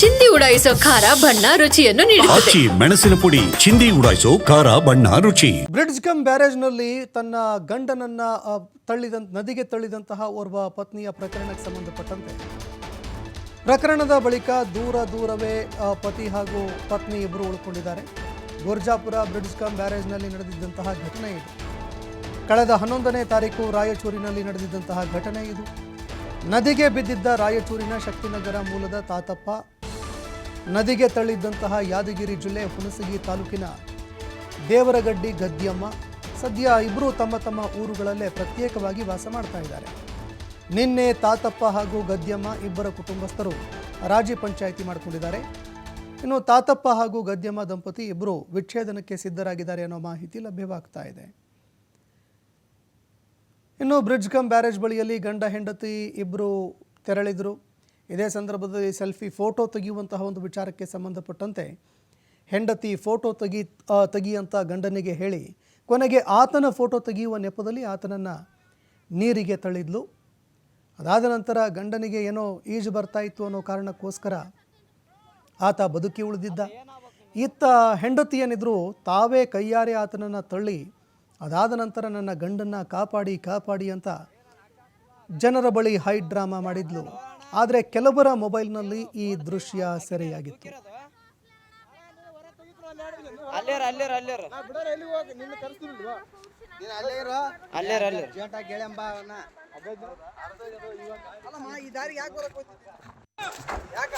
ಚಿಂದಿ ಉಡಾಯಿಸೋ ಖಾರ ಬಣ್ಣ ರುಚಿಯನ್ನು ನೀಡುತ್ತದೆ. ಆಚಿ ಮೆಣಸಿನ ಪುಡಿ ಚಿಂದಿ ಉಡಾಯಿಸೋ ಖಾರ ಬಣ್ಣ ರುಚಿ. ಬ್ರಿಡ್ಜ್ ಕಮ್ ಬ್ಯಾರೇಜ್ನಲ್ಲಿ ತನ್ನ ಗಂಡನನ್ನ ತಳ್ಳಿದ ತಳ್ಳಿದಂತ ನದಿಗೆ ತಳ್ಳಿದಂತಹ ಓರ್ವ ಪತ್ನಿಯ ಪ್ರಕರಣಕ್ಕೆ ಸಂಬಂಧಪಟ್ಟಂತೆ. ಪ್ರಕರಣದ ಬಳಿಕ ದೂರ ದೂರವೇ ಆ, ಪತಿ ಹಾಗೂ ಪತ್ನಿ ಇಬ್ಬರು ಉಳ್ಕೊಂಡಿದ್ದಾರೆ. ಗುರ್ಜಾಪುರ ಬ್ರಿಡ್ಜ್ ಕಮ್ ಬ್ಯಾರೇಜ್ನಲ್ಲಿ ನಡೆದಿದ್ದಂತಹ ಘಟನೆ ಇದು. ಕಳೆದ ಹನ್ನೊಂದನೇ ತಾರೀಕು ರಾಯಚೂರಿನಲ್ಲಿ ನಡೆದಿದ್ದಂತಹ ಘಟನೆ ಇದು. ನದಿಗೆ ಬಿದ್ದಿದ್ದ ರಾಯಚೂರಿನ ಶಕ್ತಿನಗರ ಮೂಲದ ತಾತಪ್ಪ ನದಿಗೆ ತಳ್ಳಿದ್ದಂತಹ ಯಾದಗಿರಿ ಜಿಲ್ಲೆ ಹುಣಸಗಿ ತಾಲೂಕಿನ ದೇವರಗಡ್ಡಿ ಗದ್ಯಮ್ಮ ಸದ್ಯ ಇಬ್ಬರು ತಮ್ಮ ತಮ್ಮ ಊರುಗಳಲ್ಲೇ ಪ್ರತ್ಯೇಕವಾಗಿ ವಾಸ ಮಾಡ್ತಾ ಇದ್ದಾರೆ. ನಿನ್ನೆ ತಾತಪ್ಪ ಹಾಗೂ ಗದ್ಯಮ್ಮ ಇಬ್ಬರ ಕುಟುಂಬಸ್ಥರು ರಾಜಿ ಪಂಚಾಯಿತಿ ಮಾಡಿಕೊಂಡಿದ್ದಾರೆ. ಇನ್ನು ತಾತಪ್ಪ ಹಾಗೂ ಗದ್ಯಮ್ಮ ದಂಪತಿ ಇಬ್ಬರು ವಿಚ್ಛೇದನಕ್ಕೆ ಸಿದ್ಧರಾಗಿದ್ದಾರೆ ಅನ್ನೋ ಮಾಹಿತಿ ಲಭ್ಯವಾಗ್ತಾ ಇದೆ. ಇನ್ನು ಬ್ರಿಡ್ಜ್ ಕಮ್ ಬ್ಯಾರೇಜ್ ಬಳಿಯಲ್ಲಿ ಗಂಡ ಹೆಂಡತಿ ಇಬ್ಬರು ತೆರಳಿದರು. ಇದೇ ಸಂದರ್ಭದಲ್ಲಿ ಸೆಲ್ಫಿ, ಫೋಟೋ ತೆಗೆಯುವಂತಹ ಒಂದು ವಿಚಾರಕ್ಕೆ ಸಂಬಂಧಪಟ್ಟಂತೆ ಹೆಂಡತಿ ಫೋಟೋ ತೆಗಿ ತೆಗಿ ಅಂತ ಗಂಡನಿಗೆ ಹೇಳಿ, ಕೊನೆಗೆ ಆತನ ಫೋಟೋ ತೆಗೆಯುವ ನೆಪದಲ್ಲಿ ಆತನನ್ನು ನೀರಿಗೆ ತಳ್ಳಿದ್ಲು. ಅದಾದ ನಂತರ ಗಂಡನಿಗೆ ಏನೋ ಈಜು ಬರ್ತಾ ಇತ್ತು ಅನ್ನೋ ಕಾರಣಕ್ಕೋಸ್ಕರ ಆತ ಬದುಕಿ ಉಳಿದಿದ್ದ. ಇತ್ತ ಹೆಂಡತಿ ಏನಿದ್ರು ತಾವೇ ಕೈಯಾರೆ ಆತನನ್ನು ತಳ್ಳಿ, ಅದಾದ ನಂತರ ನನ್ನ ಗಂಡನ್ನು ಕಾಪಾಡಿ ಕಾಪಾಡಿ ಅಂತ ಜನರ ಬಳಿ ಹೈ ಡ್ರಾಮಾ ಮಾಡಿದ್ಲು. ಆದರೆ ಕೆಲವರ ಮೊಬೈಲ್ನಲ್ಲಿ ಈ ದೃಶ್ಯ ಸೆರೆಯಾಗಿತ್ತು. ಅಲ್ಲೇರ ಅಲ್ಲೇರ ಅಲ್ಲೇರ. ಅಲ್ಲೇರ? ಅಲ್ಲೇರ ಅಲ್ಲಮ್ಮ ಈ ದಾರಿಗೆ? ಯಾಕ?